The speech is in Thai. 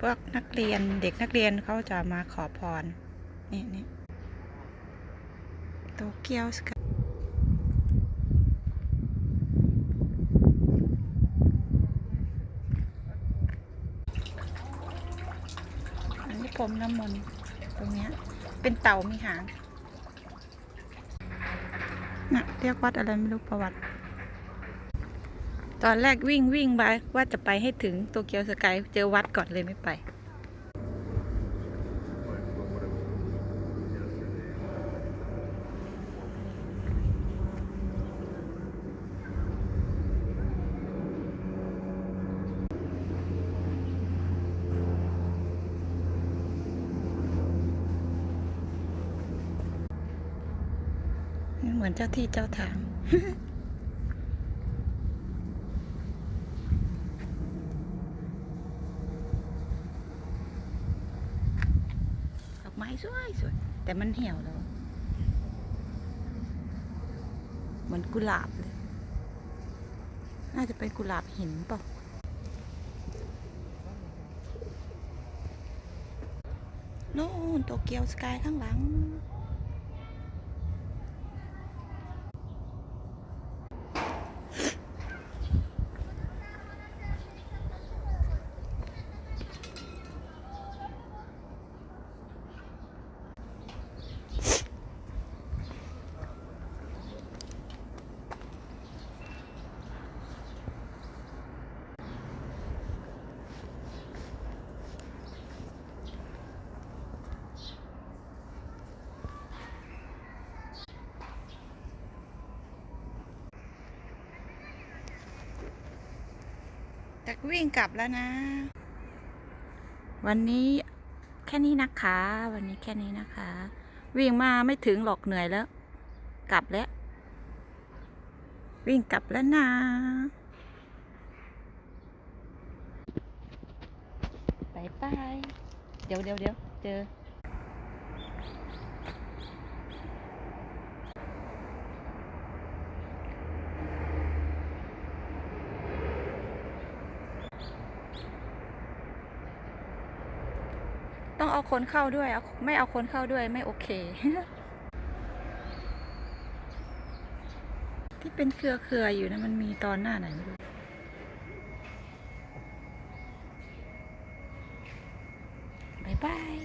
พวกนักเรียนเด็กนักเรียนเขาจะมาขอพรนี่นี่โตเกียวสกอันนี้ผมน้ำมนต์ตรงเนี้ยเป็นเต่ามีหางน่ะเรียกวัดอะไรไม่รู้ประวัติ ตอนแรกวิ่งวิ่งไปว่าจะไปให้ถึงโตเกียวสกายเจอวัดก่อนเลยไม่ไป เหมือนเจ้าที่เจ้าทาง ดอกไม้สวยสวยแต่มันเหี่ยวแล้วเหมือนกุหลาบเลย น่าจะเป็นกุหลาบหินเปล่านู่นโตเกียวสกายข้างหลัง จะวิ่งกลับแล้วนะ วันนี้แค่นี้นะคะ วันนี้แค่นี้นะคะ วิ่งมาไม่ถึงหรอกเหนื่อยแล้ว กลับแล้ว วิ่งกลับแล้วนะบายบาย เดี๋ยวเดี๋ยวเดี๋ยวเจอ ต้องเอาคนเข้าด้วยเอาไม่เอาคนเข้าด้วยไม่โอเค ที่เป็นเครือเครือๆอยู่นะมันมีตอนหน้าไหนไม่รู้บายบาย